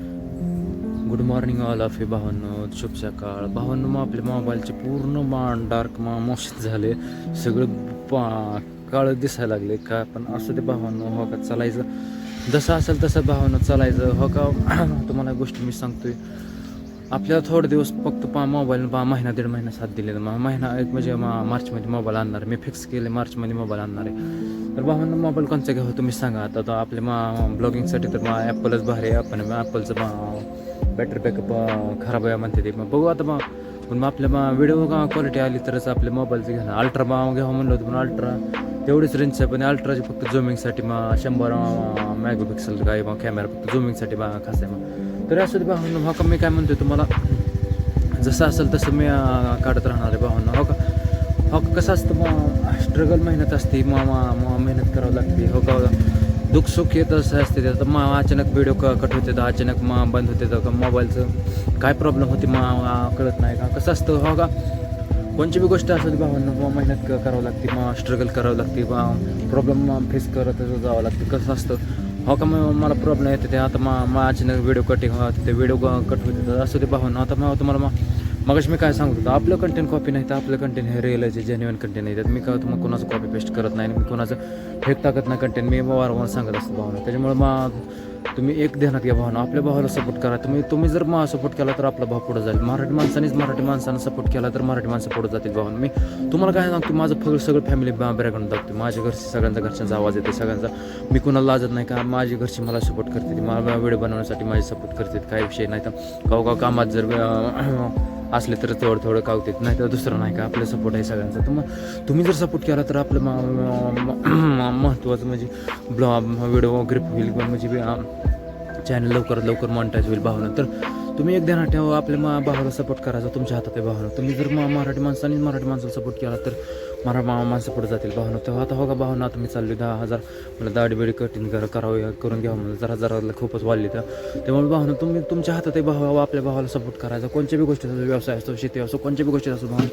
Good morning all of भावांनो शुभ सकाळ. भावांनो मग आपल्या मोबाईलचे पूर्ण मान डार्क मा मोशन झाले. सगळं पा काळं दिसायला लागले. का पण असं ते भावांनो हो का चालायचं? जसं असेल तसं भावांनो चालायचं. हो का? तुम्हाला गोष्ट मी सांगतोय. आपल्याला थोडे दिवस फक्त पा मोबाईल पा महिना दीड महिना साथ दिलेला मा. महिना एक म्हणजे मा मार्चमध्ये मोबाईल आणणार. मी फिक्स केले मार्चमध्ये मोबाईल आणणार आहे. तर भावांना मोबाईल कोणचा घ्यावं तुम्ही सांगा. आता तर आपल्या मा ब्लॉगिंगसाठी तर मा ॲपलच भारी आहे. आपण ॲपलचं बॅटरी बॅकअप खराब आहे म्हणते ते. मग बघू आता मग पण मग आपल्या मग व्हिडिओ क्वालिटी आली तरच आपल्या मोबाईलचं घेणं. अल्ट्रा मा घ्यावं म्हणलं होतं पण अल्ट्रा तेवढीच रेंज आहे पण अल्ट्राची फक्त झुमिंगसाठी मग शंभर मेगापिक्सल काय मग कॅमेरा फक्त झुमिंगसाठी बा खास आहे मग तरी असं भावना हो का? मी काय म्हणतोय तुम्हाला? जसं असेल तसं मी काढत राहणार आहे भावना हो का? हो का? कसं असतं मग स्ट्रगल मेहनत असते मग मेहनत करावं लागते हो का? दुःख सुख येत असं असते त्यात मग अचानक व्हिडिओ कट होते तर अचानक मग बंद होते तर मोबाईलचं काय प्रॉब्लेम होते मग कळत नाही का? कसं असतं हो का? कोणची बी गोष्ट असेल भावांना मग मेहनत क- करावं लागते मग स्ट्रगल करावं लागते बा प्रॉब्लेम फेस करत जावं लागते कसं असतं? हो का मग मला प्रॉब्लेम येते ते आता मग मग अचानक व्हिडिओ कटिंग होते ते व्हिडिओ कट होते असं ते भावांना हो आता मग तुम्हाला मग मगाशी मी काय सांगत होतो आपलं कंटेंट कॉपी नाही तर आपलं कंटेंट हे रिअल आहे जेन्युअन कंटेंट नाही. तर मी काय होतं मग कोणाचं कॉपी पेस्ट करत नाही मी कोणाचं फेक टाकत नाही कंटेंट मी वारंवार सांगत असतो भावना त्याच्यामुळे मग तुम्ही एक ध्यानात घ्या भावना आपल्या भावाला सपोर्ट करा. तुम्ही तुम्ही जर मा सपोर्ट केला तर आपला भाव पुढे जाईल. मराठी माणसानेच मराठी माणसानं सपोर्ट केला तर मराठी माणसं पुढे जातील भावना मी तुम्हाला काय सांगतो माझं फक्त सगळं फॅमिली बॅकग्राऊंड दाखवते माझ्या घरचे सगळ्यांचा घरच्यांचा आवाज येते सगळ्यांचा. मी कुणाला लाजत नाही का? माझी घरची मला सपोर्ट करते. मला व्हिडिओ बनवण्यासाठी माझी सपोर्ट करते. काही विषय नाही तर. गाव गाव कामात जर असले तर थोडं थोडं कावतेत नाही तर दुसरं नाही का आपलं सपोर्ट आहे सगळ्यांचा. तर मग तुम्ही जर सपोर्ट केला तर आपलं महत्त्वाचं म्हणजे ब्लॉग व्हिडिओ ग्रिप होईल किंवा म्हणजे चॅनल लवकरात लवकर मॉनिटाईज होईल भावना. तर तुम्ही एक ध्यानात ठेवा आपल्या मा भावाला सपोर्ट करायचा तुमच्या हातात आहे भावना. तुम्ही जर मराठी माणसाने मराठी माणसाला सपोर्ट केला तर मरा मा माणसं पुढे जातील. भावना तेव्हा आता हो का भावना आता चालली दहा हजार. मला दाडीबिडी कटिंग करावं करून घ्यावं मला जरा जरा खूपच वाढली तर. त्यामुळे भावना तुम्ही तुमच्या हातात आहे भावा आपल्या भावाला सपोर्ट करायचा. कोणत्या बी गोष्टीचा व्यवसाय असतो शेती असो कोणत्या बी गोष्टीत असो भावना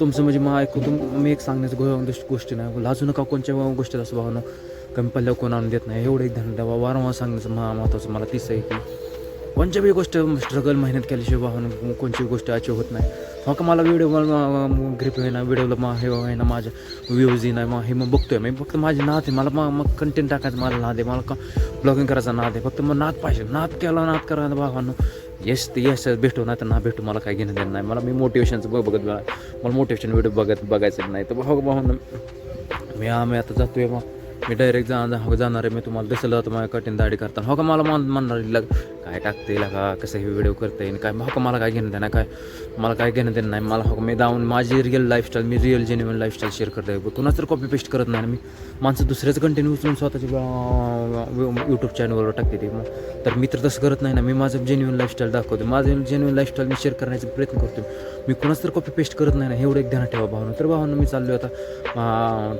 तुमचं म्हणजे मग ऐकू तुम मी एक सांगण्याचं गोष्टी नाही. लाजू नका कोणत्या गोष्टीत असो भावना कमी पल्ल्यावर कोण आणून देत नाही. एवढं एक ध्यान द्यावा वारंवार सांगण्याचं मा महत्त्वाचं मला तीच आहे की. कोणत्याही गोष्ट स्ट्रगल मेहनत केल्याशिवाय वाहून कोणची गोष्ट अचीव होत नाही. मग का मला व्हिडिओ ग्रिप होईना व्हिडिओला मा हे होईना माझ्या व्ह्यूज येईना मग हे मग बघतोय. मी फक्त माझी नाद आहे मला मग मग कंटेंट टाकायचं मला नाद आहे मला का ब्लॉगिंग करायचा नाद आहे. फक्त मग नाद पाहिजे. नाद केला नाद करायला भावानं. यश ते यश भेटू नाही तर ना भेटू. मला काही घेणं देणं नाही. मला मी मोटिवेशनचं बघ बघत मला मोटिवेशन व्हिडिओ बघत बघायचं नाही. तर भाऊ भाऊ मी आम्ही आता जातोय मग. मी डायरेक्ट जा जाणार आहे. मी तुम्हाला दिसलं जातो माझ्या कठीण दाढी करताना. हो का मला मान म्हणणार काय टाकते का कसं हे व्हिडिओ करता येईल काय हो मला काय घेणं देणं काय मला काय घेणं देणं नाही मला हक मी जाऊन माझी रिअल लाईफस्टाईल मी रिअल जेन्युअन लाईफस्टाईल शेअर करते कुणाच तर कॉपी पेस्ट करत नाही मी. माणसं दुसऱ्याच कंटेंट उचलून स्वतःची यूट्यूब चॅनलवर टाकते ते. मग तर मी तर तसं करत नाही ना मी माझं जेन्युअन लाईफस्टाईल दाखवते माझं जेन्युअन लाईफस्टाईल मी शेअर करण्याचा प्रयत्न करतो मी कुणाच तर कॉपी पेस्ट करत नाही ना एवढं एक ध्यानात ठेवा भावना. तर भावना मी चाललो आता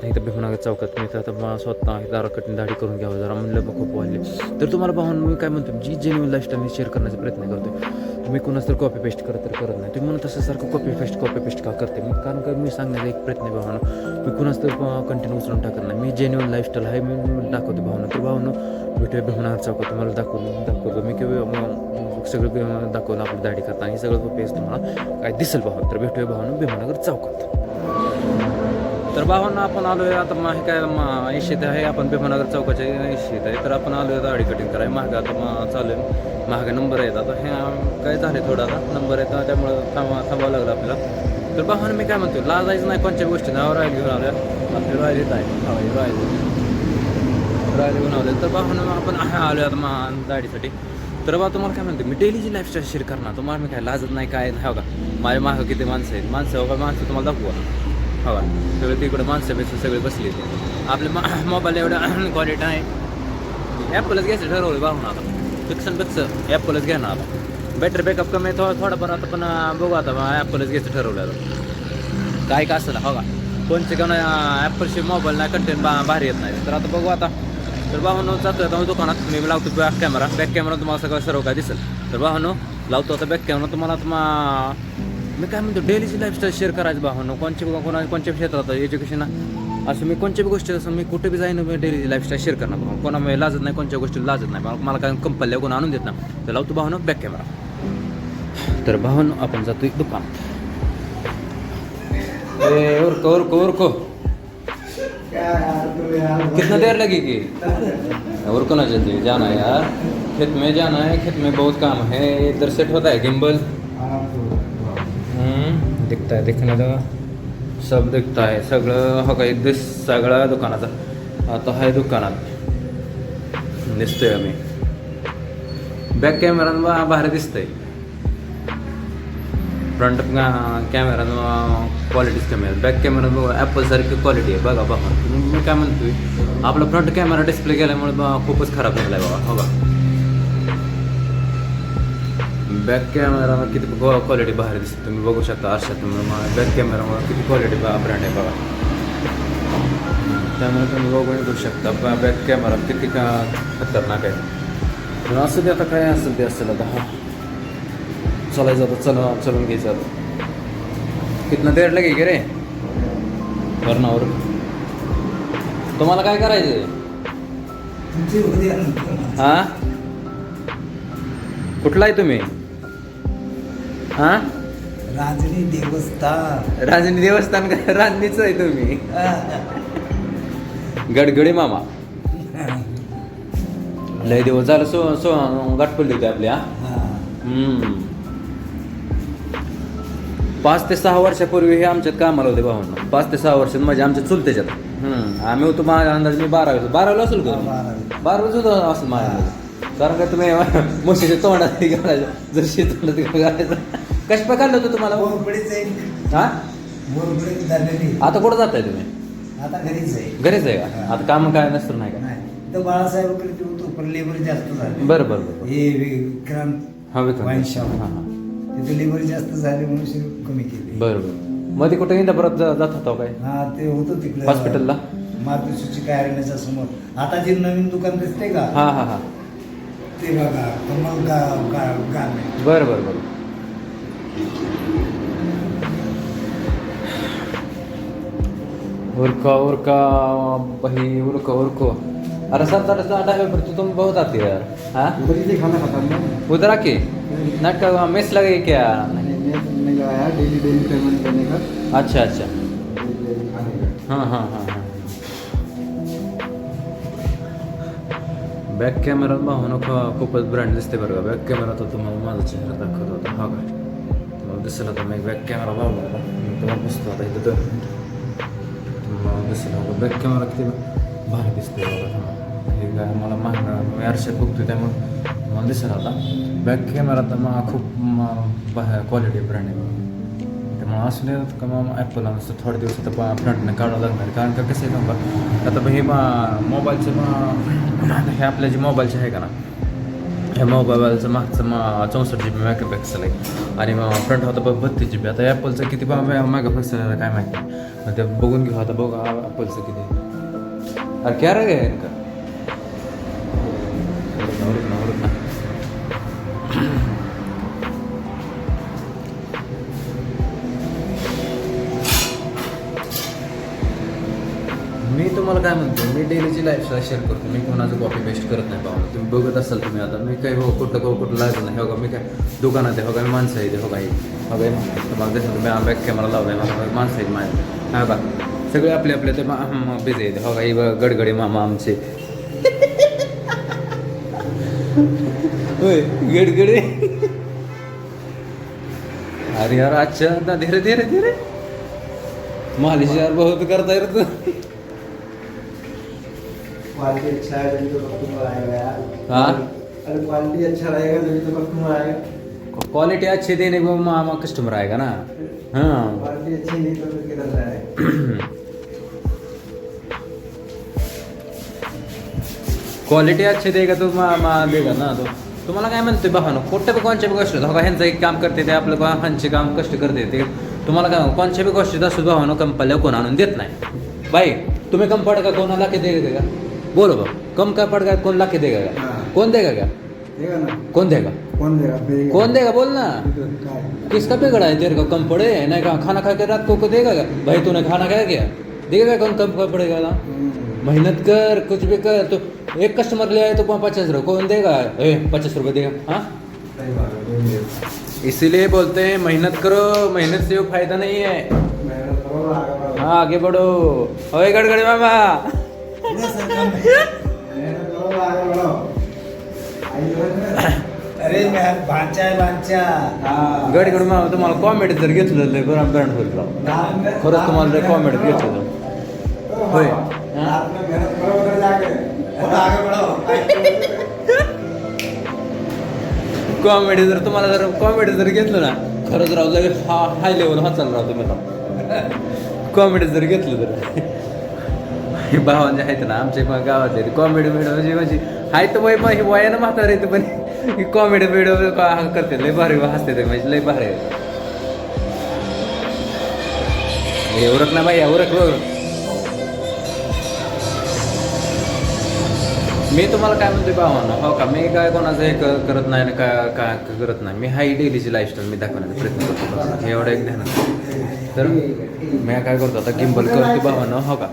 इथं भीमनगर चौकात. मी तर आता स्वतः दारा कठीण दाढी करून घ्यावं जरा म्हणलं खूप वाढले तर तुम्हाला भावना मी काय म्हणतो जी जेन्युअन लाईफस्टाईल मी शेअर करण्याचा प्रयत्न करतो तुम्ही कुणाच तर कॉपी पेस्ट करत तर करत नाही. तुम्ही म्हणत असं सारखं कॉपी पेस्ट कॉपी पेस्ट का करते? मी कारण का मी सांगण्याचा एक प्रयत्न आहे भावना. मी कुणाच तर कंटेंट उचलून टाकत नाही. मी जेन्युअन लाईफस्टाईल आहे मी दाखवतो भावना. तर भावना भेटूया भावना चौकात. तुम्हाला दाखवून दाखवतो. मी किंवा मग सगळं दाखवलं आपली दाढी करताना हे सगळं पेज तुम्हाला काय दिसेल भावना तर भेटूया भावना भीमानगर चौकात. तर भावांना आपण आलोय आता मा हे काय ऐंशीत आहे आपण भीमानगर चौकाच्या ऐंशीत आहे. तर आपण आलोय दाढी कटिंग कराय महाग आता मग चालू आहे. महाग नंबर आहेत आता. हे काय झाले थोडा आता? नंबर आहेत त्यामुळं थांबा थांबावं लागलं आपल्याला. तर भावानं मी काय म्हणतो लाजायचं नाही कोणत्या गोष्टी. नाव राहिली घेऊन आल्या. आपली राहिलीच आहे हा, राहिली. राहिले घेऊन आले तर भावानं आपण आलोय आता मा दाढीसाठी तर बा तुम्हाला काय म्हणतो मी डेलीची लाईफस्टाईल शेअर करणार तुम्हाला मी काय लाजत नाही काय नाही हो का? माझ्या मागं किती माणसं आहेत? माणसं हो का? माणसं तुम्हाला दाखवा हवा का सगळे तिकडे माणसं बिसं सगळे बसले आपले मा मोबाईल एवढं क्वालिटी आहे ॲपलच घ्यायचं ठरवलं बाहून आता. फिक्सन फिक्स ॲपलच घेणार आता. बॅटरी बॅकअप कमी थोडा थोडाफार आता पण बघू आता ॲपलच घ्यायचं ठरवलं आता. काय का असेल हो का कोणचे का ॲपलचे मोबाईल नाही कंटेंट बा भारी येत नाही. तर आता बघू आता. तर बाहनो जातो आता दुकानात. मी लावतो बॅक कॅमेरा बॅक कॅमेरा तुम्हाला सगळं सर्व काय दिसेल. तर बाहनो लावतो आता बॅक कॅमेरा तुम्हाला तुम्हा मी काय म्हणतो डेलीची लाईफस्टाईल शेअर करायचं भावनं कोणच्या कोणा कोणत्या क्षेत्रात एज्युकेशन असं मी कोणत्या बी गोष्टी असं मी कुठे बी जाईन मी डेली लाईफस्टाईल शेअर करणार भाऊ कोणामुळे लाजत नाही कोणत्या गोष्टी लाजत नाही भाऊ मला काय कंपल्ल्या कोण आणून देत ना तर लावतो भावनं बॅक कॅमेरा तर भावानं आपण जातोय दुकान. ए उरको उरको कितना देर लगेगी उरको ना जल्दी जाना है यार. खेत में जाना है खेत में बहुत काम है इधर सेट होता है गिम्बल दिखता है दिखने दो सब दिखता है सगळं हो काही दिस सगळ्या दुकानाचा. आता आहे दुकानात. दिसतोय आम्ही. बॅक कॅमेरा भारी दिसतंय. फ्रंट कॅमेरा क्वालिटीच कमी आहे. बॅक कॅमेरा ॲपल सारखी क्वालिटी आहे. बघा बघा. मी काय म्हणतोय? आपला फ्रंट कॅमेरा डिस्प्ले केल्यामुळे बा- खूपच खराब झाला आहे बाबा हो बघा बॅक कॅमेरा किती क्वालिटी बाहेर दिसते. तुम्ही बघू शकता आरशात बॅक कॅमेरामुळे किती क्वालिटी ब्रँड आहे बघा. त्यामुळे तुम्ही बघू करू शकता. बॅक कॅमेरा किती का खतरनाक आहे. पण असं ते आता काय असेल ते असेल आता हा. चालायचं आता चला चलून घ्यायचं आता. कितना देर लगे गे रे? करणावर तुम्हाला काय करायचं हा? कुठला आहे तुम्ही? हा? राजनी देवस्थान. राजनी देवस्थान का? राजनीच आहे तुम्ही. गडगडी मामा. लय दिवस झालं सो सो गाठ पडली होती आपल्या. पाच ते सहा वर्षापूर्वी हे आमच्यात कामाला होते भावांना पाच ते सहा वर्षात म्हणजे आमच्या चुलत्याच्यात. हम्म. आम्ही होतो माझ्या अंदाज मी बारावी. बारावीला असेल का? बारावीच होतो असेल माझ्या अंदाज कारण का तुम्ही म्हशीच्या तोंडात घालायचं. जर शेतोंडात घालायचं. कशा काढलं होतं तुम्हाला? मोरपडीच आहे. हा? झालेली आता कुठं जाताय तुम्ही? आता घरीच आहे. घरीच आहे का? आता काम काय नसतं नाही का? नाही. तर बाळासाहेबकडे ते होतो पण लेबर जास्त झाले. बरं बरं बरं. हे विक्रांत हा विक्रम वाईन शॉप हां हां. तिथे लेबर जास्त झाले म्हणून कमी केली. बरं बरं. मध्ये कुठे इंदापुरात जा- जात होता काय? हा ते होतं तिकडे. हॉस्पिटलला? मातृश्रीची कार्यालयाच्या समोर. आता जे नवीन दुकान दिसते का? हां हां हां. ते बघा कमल गार्मेंट. बरं बरं बरं. उरका उरका भाई उरको उरको। अरे सर अरे साठ है पर तुम बहुत आती है हाँ? उधर ही खाना खाता हूँ। उधर आके? नाटक मेस लगे क्या? नहीं मैं आया डेली डेली पेमेंट करने का। अच्छा अच्छा। हाँ हाँ हाँ हाँ। बॅक कॅमेरा भावना खूपच ब्रँड दिसते बरं का बॅक कॅमेरा तर तुम्हाला माझा चेहरा दाखवत होता हा। काय दिसेल आता मी बॅक कॅमेरा लावला होता मी तुम्हाला बसतो आता इथं दोन मिनिटं तुम्हाला दिसेल आता बॅक कॅमेरा किती भारी दिसते बघा हे काय मला महाग मी आरशात बघतोय त्यामुळे मला दिसेल आता बॅक कॅमेरा तर मग खूप क्वालिटी ब्रँड आहे बघा. त्यामुळे असले का मग ॲपल नसतं थोडे दिवस आता फ्रंटने काढावं लागणार कारण का कसं आहे सांगा आता हे मग मोबाईलचं मग हे आपल्या जे मोबाईलचे आहे का ना ह्या मोबाईलचं मागचं मग चौसष्ट जी बी मेगा पिक्सल आहे. आणि मग फ्रंट होता बघ बत्तीस जी बी आता ॲपलचं किती मेगा पिक्सल आहे काय माहिती. मग ते बघून घेऊ आता बघा ॲपलचं किती अरे क्या रे का? डेलीची लाईफस्टाईल शेअर करतो. मी कोणाचं कॉपी पेस्ट करत नाही पाहून तुम्ही बघत असाल तुम्ही आता. मी काय हो कुठं का कुठं लागत नाही. हो का? मी काय दुकानात आहे हो का? मी माणसं आहे हो काही हो. काय तुम्हाला दिसतं तुम्ही बॅक कॅमेरा लावलाय मला माणसं आहेत माझ्या. हा का सगळे आपले आपले ते बिझी आहेत. हो काही गडगडे मामा आमचे. होय गडगडे. अरे यार अच्छा धीरे धीरे धीरे. मालिश यार बहुत करता येत क्वालिटी अच्छा है तभी तो कस्टमर आएगा यार। हाँ? क्वालिटी अच्छा रहेगा तभी तो कस्टमर आएगा क्वालिटी अच्छी देने को मामा कस्टमर आएगा ना? हाँ। क्वालिटी अच्छी नहीं तो फिर किधर जाएगा क्वालिटी अच्छी देगा तो मामा देगा ना तो। तुम्हाला काय म्हणतोय भावानो कुठं बी कोणच्या बी गोष्टीत हो का ह्यांचं एक काम करते ते आपलं बा ह्यांचे काम कष्ट करते ते तुम्हाला काय कोणच्या बी गोष्टीत असतो भावानो कंपल्ल्या कोण आणून देत नाही। बाई तुम्ही कम पड का कोणाला की देगा? का बोलो बा कम का पड का कोण लाके देगा? का हाँ। देगा का देगा ना। कौन देगा? कौन देगा? देगा। कौन देगा? बोल ना। किसका बिगड़ा है? तेरे को कम पड़े? नहीं कहा खाना खा के रात को को देगा क्या? भाई तूने खाना खाया क्या? काय कौन कम कम पड़ेगा ना मेहनत कर कुछ भी कर तो एक कस्टमर ले आए तो पचास रुपये कौन देगा? ए पचास रुपये देगा। हाँ? इसीलिए बोलते हैं मेहनत करो मेहनत से वो फ़ायदा नहीं है। हाँ आगे बढ़ो। ओए गड़गड़े मामा अरे यार भांचा गडगड तुम्हाला कॉमेडी जर घेतलं लय बरं ब्रँड होईल राव. खरंच तुम्हाला लय कॉमेडी घेतलं होय. कॉमेडी जर तुम्हाला जर कॉमेडी जर घेतलं ना खरंच राव लगेच हा हाय लेवल हा चालला तुम्ही. कॉमेडी जर घेतलं तर. हे भावान जे आहेत ना आमच्या पण गावातले कॉमेडी व्हिडिओ म्हणजे म्हणजे हाय तर वय वय- वयानं म्हातारे येते पण कॉमेडी व्हिडिओ करते लय भारी हसते ते म्हणजे लय भारी हे उरक ना बाई उरक बघ मी तुम्हाला काय म्हणते भावांना? हो का? मी काय कोणाचं हे करत नाही ना काय काय करत नाही. मी हाय डेलीची लाईफस्टाईल मी दाखवण्याचा प्रयत्न करतो. हे एवढं एक ध्यान तर मी काय करतो आता गिंबल करतो भावांना. हो का?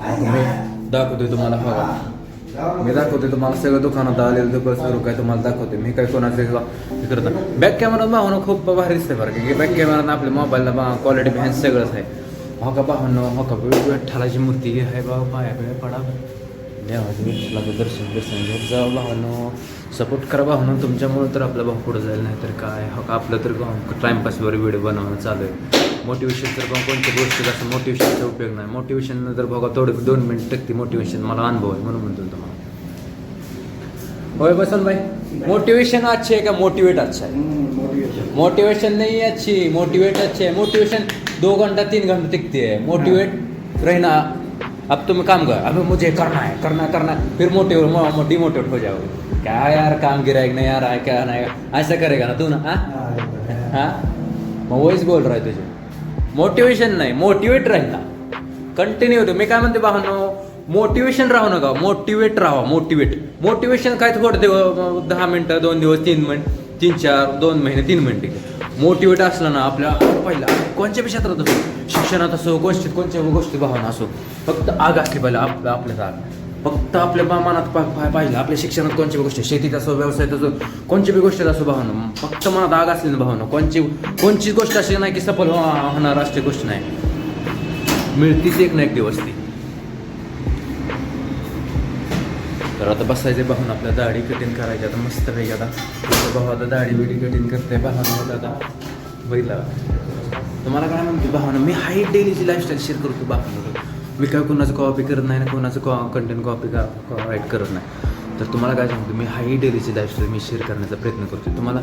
मी दाखवतोय तुम्हाला हवा मी दाखवते तुम्हाला सगळं दुकानात आलेलं दुकान सुरू काय तुम्हाला दाखवते मी काय कोणाचं हे बॅक कॅमेरा पाहून खूप भारी दिसते बरं की. बॅक कॅमेरा आपल्या मोबाईलला क्वालिटी बॅन सगळंच आहे. हो का भावनं हो का विठ्ठलाची मूर्ती आहे बाबा पाया वेळ पडा. देवाचं विठ्ठलाचं दर्शन दर्शन घेत जा भावनो. सपोर्ट करा भावनो. तुमच्यामुळे तर आपला भाऊ पुढे जाईल नाही तर काय. हो का आपलं तर टाईमपासवर व्हिडिओ बनवणं चालू आहे. मोटिवेशन तर बघा कोणत्या गोष्टीत असं मोटिवेशनचा उपयोग नाही. मोटिवेशन जर बघा थोडं दोन मिनिट टक्के मोटिवेशन मला अनुभव आहे म्हणून म्हणतो तुम्हाला. होय बसन भाई मोटिवेशन अच्छे है का मोटिवेट अच्छा है मोटिवेशन नहीं है अच्छी मोटिवेट अच्छे है मोटिवेशन दो घंटा तीन घंटा टिकती. है. मोटिवेट रहना. अब तुम काम कर. अभी मुझे करना है करना करना फिर मोटिवेट डिमोटिवेट हो जाओगे. क्या यार काम गिराएगा नहीं है क्या नहीं ऐसा करेगा ना तू ना हाँ? हाँ मग वहीच बोल रहा है तुझे. मोटिवेशन नाही मोटिवेट राहिला. कंटिन्यू होतो मी काय म्हणते भावनो? मोटिवेशन राहू नका मोटिवेट राहा मोटिवेट मोटिवेशन काय थोडं दिवस दहा मिनटं दोन दिवस तीन मिनिट तीन चार दोन महिने तीन महिने मोटिवेट असलं ना आपल्या पहिला कोणत्या बी क्षेत्रात असो शिक्षणात असो गोष्टीत कोणत्या गोष्टी भावना असो फक्त आग असली पाहिजे आपल्या आपल्यात आग फक्त आपल्या बा- मनात पाहिजे पाहिलं आपल्या शिक्षणात कोणत्या गोष्ट शेतीत असो व्यवसायात असो कोणची बी गोष्ट असो भावना फक्त मनात आग असली ना भावना कोणची कोणची गोष्ट अशी नाही की सफल हो- होणार अशी गोष्ट नाही. मिळतीच एक ना एक दिवस ती. तर आता बसायचे भाऊन आपल्या दाढी कटिंग करायची आता मस्त पैकी आता. भाऊ आता दाढी बिडी कटिंग करते भावना आता बैला तुम्हाला काय म्हणतो भावना मी हाईट डेलीची लाईफस्टाईल शेअर करतो बापाला मी काय कोणाचं कॉपी करत नाही ना कोणाचं कॉ कंटेंट कॉपी का राईट करत नाही. तर तुम्हाला काय सांगतो मी हाय डेलीची लाईफस्टाईल मी शेअर करण्याचा प्रयत्न करतो तुम्हाला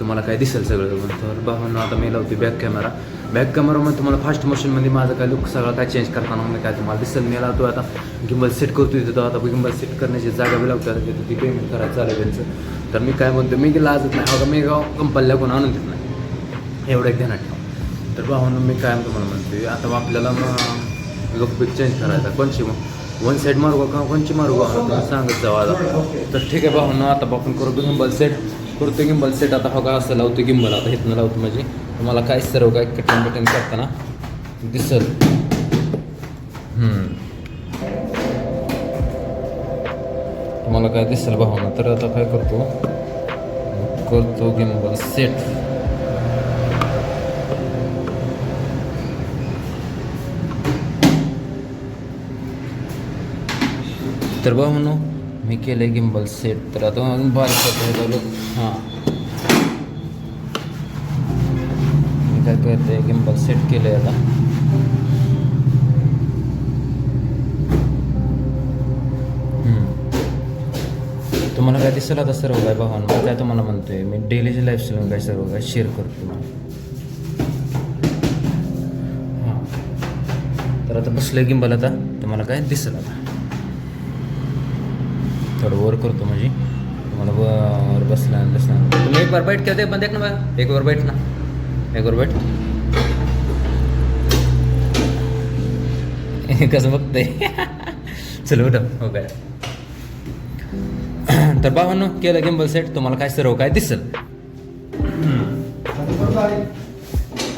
तुम्हाला काय दिसेल सगळं? तर बाबांना आता मी लावते बॅक कॅमेरा बॅक कॅमेरामध्ये तुम्हाला फास्ट मोशनमध्ये माझं काय लुक सगळं काय चेंज करताना मला काय तुम्हाला दिसेल? मी लावतो आता गिंबल सेट करतो तिथं. आता गिंबल सेट करण्याची जागा बी लावतो आता ती पेमेंट करायचं चालेल त्यांचं. तर मी काय म्हणतो मी लाजत नाही. अगं मी गाव कंपल्ल्या कोण आणून देत नाही. एवढं एक ध्यानात ठेवा. तर भावानं मी काय तुम्हाला म्हणतो आता आपल्याला मग लुक चेंज करायचा कोणची मग वन साईड मारू का कोणची मारू का तुम्ही सांगत जाऊ आता तर ठीक आहे भावानं आता आपण करू गिंबल सेट करतो गिंबल सेट आता हो का असं लावतो गिंबल, आता इथनं लावतो म्हणजे तुम्हाला काय सर्व काय कटिंग बटन करताना दिसल. हम्म. तुम्हाला काय दिसेल भावना? तर आता काय करतो? करतो गिंबल सेट तर भावनो मी केलं गिंबल सेट तर आता बारीक हां मी काय करते गिंबल सेट केलं आहे आता तुम्हाला काय दिसेल आता सर्व काय भावानं मी काय तुम्हाला म्हणतोय मी डेलीची लाईफस्टाईल काय सर्व काय शेअर करतो हां तर आता बसलं गिंबल आता तुम्हाला काय दिसेल आता थोडं वर करतो म्हणजे. तुम्हाला वर बसला बसला. तुम्ही एक बार बैठ केलं पण देख ना बा एक वर बैठ ना. एक वर बैठ कसं बघतंय? चल उठ हो काय? तर बाबांनो केलं गिंबल सेट तुम्हाला काय सर्व हो काय दिसल?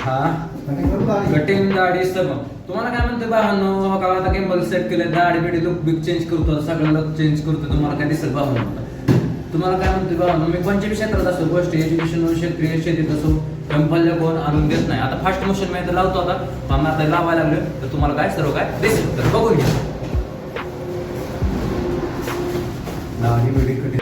हा. कटिंग दाढी. कटिंग तुम्हाला काय म्हणते भावांनो का आता केम्बल सेट केलं दाढी बिडी लुक बिक चेंज करतो सगळं लुक चेंज करतो तुम्हाला काय दिसत भावांनो तुम्हाला काय म्हणते भावांनो मी कोणत्या क्षेत्रात असो गोष्ट एज्युकेशन शेतकरी शेतीत असो कंपल्य कोण आणून देत नाही. आता फास्ट मोशन मी लावतो आता. आम्हाला आता लावायला लागलं तर तुम्हाला काय सर्व काय दिसेल. तर बघून घ्या. दाढी बिडी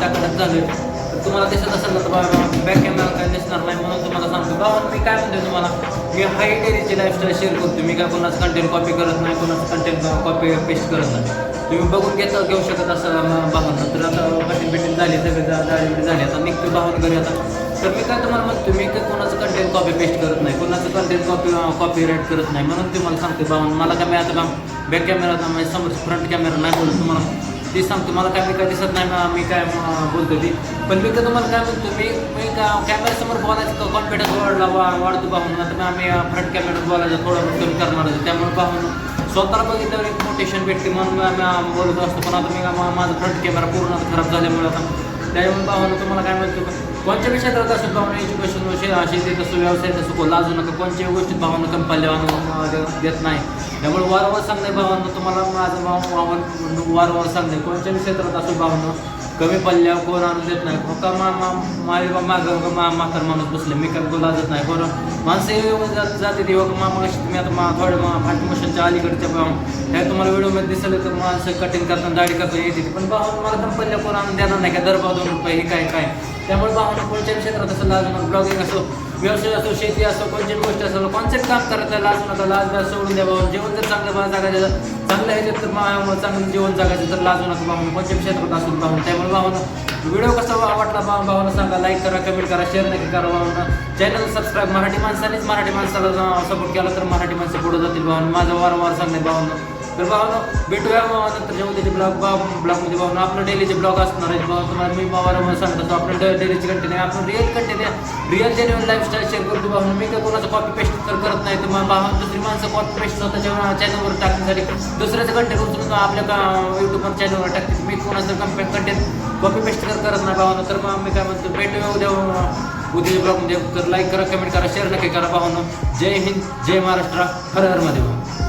सगळे ओके तर तुम्हाला दिसत असेल ना बाबा बॅक कॅमेरा काय दिसणार नाही म्हणून तुम्हाला सांगतो. बाबा मी काय म्हणतो तुम्हाला? मी हाय टेरीची लाईफस्टाईल शेअर करतो मी काय कोणाचं कंटेंट कॉपी करत नाही कोणाचं कंटेंट कॉपी पेस्ट करत नाही. तुम्ही बघून घेता घेऊ शकत असाल भावांना. तर आता कटिंग बिटिंग झाली सगळे दाढी झाली. आता निघतो भावांना घरी आता. तर मी काय तुम्हाला म्हणतो मी काय कोणाचं कंटेंट कॉपी पेस्ट करत नाही कोणाचं कंटेंट कॉपी कॉपी राईट करत नाही म्हणून तुम्हाला सांगते बाबा मला काय मी आता बॅक कॅमेरा समोर फ्रंट कॅमेरा नाही बोलत तुम्हाला. ते सांगतो मला काय मी काय दिसत नाही ना मी काय बोलतो ती. पण मी काय तुम्हाला काय म्हणतो मी मी का कॅमेऱ्यासमोर बोलायचं कॉन्फिडन्स वाढला वा वाढतो पाहून आता आम्ही फ्रंट कॅमेऱ्यात बोलायचं थोडं कमी करणार होतो. त्यामुळे पाहून स्वतःला बघितल्यावर एक मोटेशन भेटते म्हणून आम्ही बोलत असतो. पण आता मी का- माझा फ्रंट कॅमेरा पूर्ण खराब झाल्यामुळे आता त्यामुळे पाहून तुम्हाला काय म्हणतो कोणत्या क्षेत्रात असो भावना एज्युकेशन शेतीत असो व्यवसायात असो को लाजू नका. कोणत्याही गोष्टीत भावानं कंपनी देत नाही. त्यामुळे वारंवार सांगणे भावांना तुम्हाला माझं भाव वारंवार सांगणे. कोणत्याही क्षेत्रात असो भावनं कमी पडल्यावर कोण आणून देत नाही का मा मा माझे मागं मा तर माणूस बसले मी काय बोला जात नाही बरं माणसं येऊन जात जाते ते बघा मामा तुम्ही आता मा थोडे मा फाटी मशीनच्या अलीकडच्या भाव ह्या तुम्हाला व्हिडिओमध्ये दिसलं तर माणसं कटिंग करताना दाढी करताना येते पण बाबा मला कमी पल्ल्या कोण आणून देणार नाही का दरबाव दोन रुपये हे काय काय? त्यामुळे भावानं कोणत्याही क्षेत्रात असं लाज नका ब्लॉगिंग असो व्यवसाय असो शेती असो कोणत्याही गोष्ट असो कॉन्सेप्ट काम करायचं लाज नका लाज लाज सोडून द्या बाबा जेवण जर चांगलं बाबा जगायचं चांगलं आहे तर मग चांगलं जीवन जगायचं तर लाजू नका बाबा कोणत्याही क्षेत्रात असून बाबा त्यामुळे भावानं व्हिडिओ कसा आवडला वाटला बा सांगा लाईक करा कमेंट करा शेअर नक्की करा बाबांना चॅनल सबस्क्राईब मराठी माणसानेच मराठी माणसाला सपोर्ट केला तर मराठी माणसं पुढे जातील भावानं माझं वारंवार सांगणे बाबांना तर भावानं भेटूया भावानंतर जेव्हा त्याचे ब्लॉग बा ब्लॉगमध्ये भावना. आपलं डेलीचे ब्लॉग असणार आहेत बाबा तुम्हाला मी वारंवार सांगतो आपलं डेलीचे कंटेन आहे. आपण रिअल कंटेन आहे. रिअल जेन्युअन लाईफस्टाईल शेअर करतो भाऊ मी काय कोणाचं कॉपी पेस्ट तर करत नाही. तर भावा दुसरी माणसं कॉपी पेस्ट स्वतःच्या चॅनलवर टाकण्यासाठी दुसऱ्याचं कंटेंट उचलून आपल्या का यूट्यूबवर चॅनलवर टाकते. मी कोणाचं कंपे कंटेंट कॉपी पेस्ट तर करत नाही भावानं. तर मग मी काय म्हणतो भेटूया उद्या उद्याच्या ब्लॉगमध्ये तर लाईक करा कमेंट करा शेअर नक्की करा भावानं. जय हिंद जय महाराष्ट्र. हर हर महादेव.